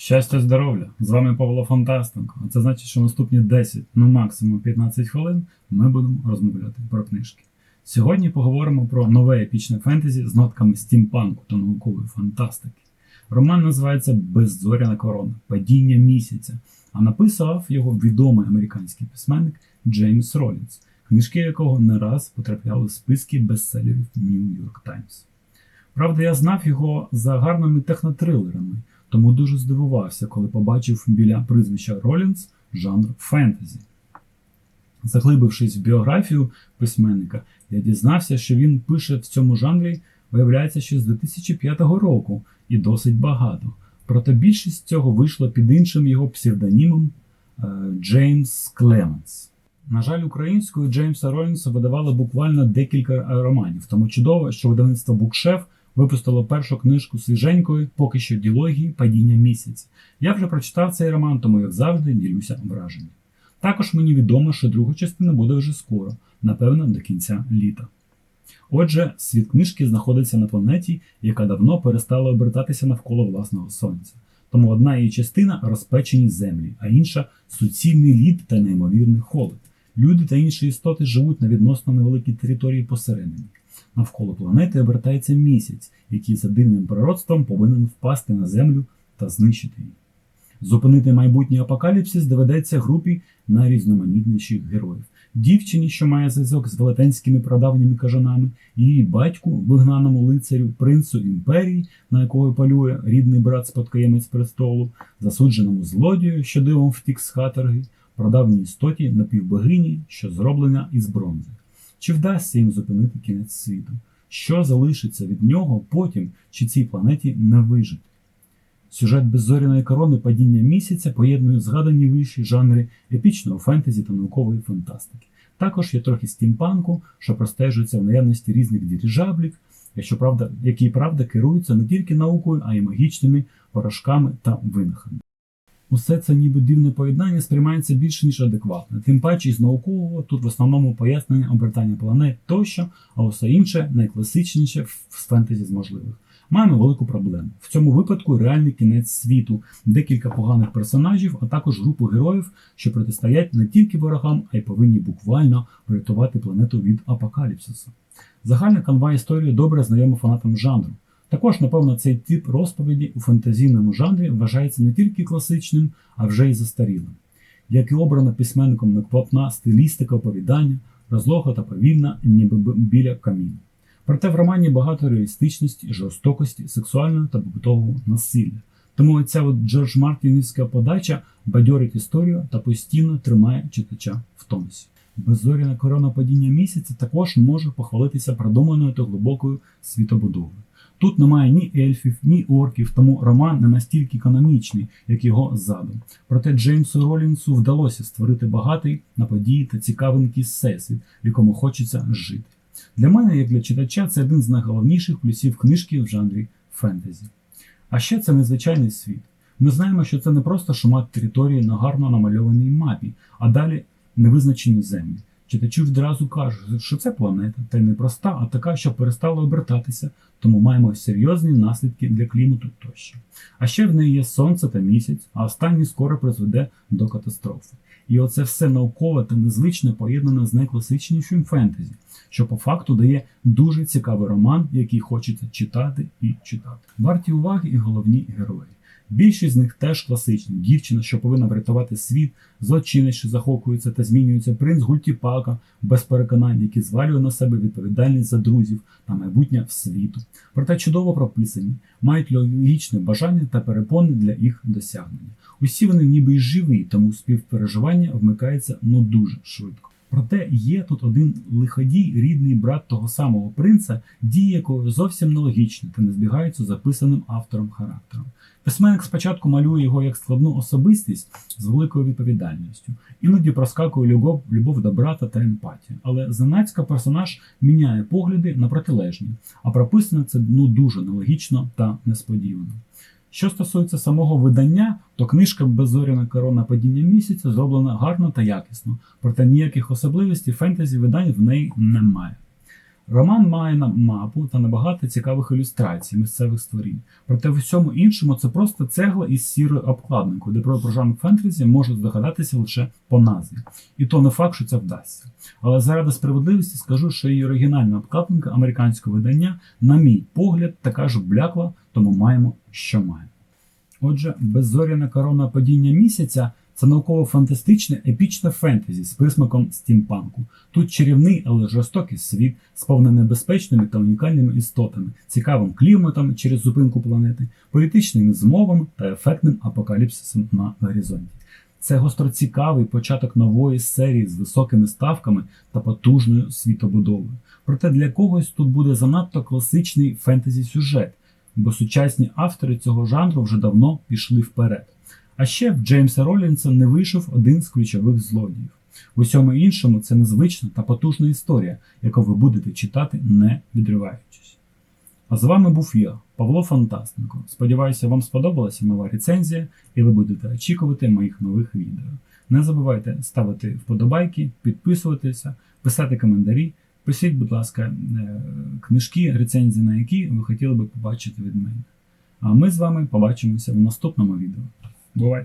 Щастя, здоров'я! З вами Павло Фантастенко. А це значить, що наступні 10, ну максимум 15 хвилин ми будемо розмовляти про книжки. Сьогодні поговоримо про нове епічне фентезі з нотками стімпанку та наукової фантастики. Роман називається Беззоряна корона Падіння місяця, а написав його відомий американський письменник Джеймс Ролінс, книжки якого не раз потрапляли в списки бестселерів New York Times. Правда, я знав його за гарними технотрилерами, тому дуже здивувався, коли побачив біля прізвища Ролінс жанр фентезі. Заглибившись в біографію письменника, я дізнався, що він пише в цьому жанрі, виявляється, ще з 2005 року і досить багато. Проте більшість цього вийшло під іншим його псевдонімом е, Джеймс Клеменс. На жаль, українською Джеймса Ролінса видавали буквально декілька романів, тому чудово, що видавництво Букшеф випустило першу книжку свіженької, поки що ділогії Падіння місяця. Я вже прочитав цей роман, тому як завжди ділюся враженням. Також мені відомо, що друга частина буде вже скоро, напевно, до кінця літа. Отже, світ книжки знаходиться на планеті, яка давно перестала обертатися навколо власного сонця. Тому одна її частина розпечені землі, а інша суцільний лід та неймовірний холод. Люди та інші істоти живуть на відносно невеликій території посередині. Навколо планети обертається місяць, який за дивним природством повинен впасти на землю та знищити її. Зупинити майбутній апокаліпсис доведеться групі найрізноманітніших героїв. Дівчині, що має зв'язок з велетенськими прадавніми кажанами, її батьку, вигнаному лицарю, принцу імперії, на якого полює рідний брат спадкоємець престолу, засудженому злодію, що дивом втік з хаторги, прадавній істоті напівбогині, що зроблена із бронзи. Чи вдасться їм зупинити кінець світу? Що залишиться від нього потім, чи цій планеті не вижити? Сюжет беззоряної корони падіння місяця поєднує згадані вищі жанри епічного фентезі та наукової фантастики. Також є трохи стімпанку, що простежується в наявності різних дирижаблів, якщо правда, які правда керуються не тільки наукою, а й магічними порошками та винахами. Усе це ніби дивне поєднання сприймається більше ніж адекватно, тим паче із наукового тут в основному пояснення обертання планет тощо, а усе інше найкласичніше з фентезі з можливих. Маємо велику проблему. В цьому випадку реальний кінець світу, декілька поганих персонажів, а також групу героїв, що протистоять не тільки ворогам, а й повинні буквально врятувати планету від апокаліпсису. Загальна канва історії добре знайома фанатам жанру. Також, напевно, цей тип розповіді у фантазійному жанрі вважається не тільки класичним, а вже й застарілим. Як і обрана письменником неквапна стилістика оповідання, розлога та повільна, ніби біля каміну. Проте в романі багато реалістичності, жорстокості, сексуального та побутового насилля. Тому ця от Джордж Мартінівська подача бадьорить історію та постійно тримає читача в тонусі. Беззоряна корона падіння місяця також може похвалитися продуманою та глибокою світобудовою. Тут немає ні ельфів, ні орків, тому роман не настільки канонічний, як його задум. Проте Джеймсу Ролінсу вдалося створити багатий на події та цікавинки всесвіт, в якому хочеться жити. Для мене, як для читача, це один з найголовніших плюсів книжки в жанрі фентезі. А ще це незвичайний світ. Ми знаємо, що це не просто шумат території на гарно намальованій мапі, а далі невизначені землі. Читачі відразу кажуть, що це планета, та й не проста, а така, що перестала обертатися, тому маємо серйозні наслідки для клімату тощо. А ще в неї є сонце та місяць, а останній скоро призведе до катастрофи. І оце все наукове та незвичне поєднане з найкласичнішим фентезі, що по факту дає дуже цікавий роман, який хочеться читати і читати. Варті уваги і головні герої. Більшість з них теж класичні. Дівчина, що повинна врятувати світ, злочинець, що захоплюється та змінюється, принц Гультіпака, без переконань, який звалює на себе відповідальність за друзів та майбутнє в світу. Проте чудово прописані, мають логічне бажання та перепони для їх досягнення. Усі вони ніби й живі, тому співпереживання вмикається ну дуже швидко. Проте є тут один лиходій, рідний брат того самого принца, дії якого зовсім нелогічні та не збігаються записаним автором характером. Письменник спочатку малює його як складну особистість з великою відповідальністю, іноді проскакує любов, любов до брата та емпатія. Але зненацька персонаж міняє погляди на протилежні, а прописане це ну дуже нелогічно та несподівано. Що стосується самого видання, то книжка Беззоряна корона падіння місяця зроблена гарно та якісно, проте ніяких особливостей фентезі видань в неї немає. Роман має мапу та набагато цікавих ілюстрацій місцевих створінь. Проте в усьому іншому це просто цегла із сірою обкладинкою, де про про жанр фентезі можуть здогадатися лише по назві. І то не факт, що це вдасться. Але заради справедливості скажу, що її оригінальна обкладинка американського видання, на мій погляд, така ж блякла, тому маємо, що маємо. Отже, беззоряна корона падіння місяця це науково-фантастичне епічне фентезі з присмаком стімпанку. Тут чарівний, але жорстокий світ, сповнений небезпечними та унікальними істотами, цікавим кліматом через зупинку планети, політичними змовами та ефектним апокаліпсисом на горизонті. Це гостроцікавий початок нової серії з високими ставками та потужною світобудовою. Проте для когось тут буде занадто класичний фентезі сюжет, бо сучасні автори цього жанру вже давно пішли вперед. А ще в Джеймса Ролінса не вийшов один з ключових злодіїв. В усьому іншому це незвична та потужна історія, яку ви будете читати, не відриваючись. А з вами був я, Павло Фантастенко. Сподіваюся, вам сподобалася нова рецензія, і ви будете очікувати моїх нових відео. Не забувайте ставити вподобайки, підписуватися, писати коментарі. Пишіть, будь ласка, е, книжки, рецензії на які ви хотіли би побачити від мене. А ми з вами побачимося в наступному відео. Boa.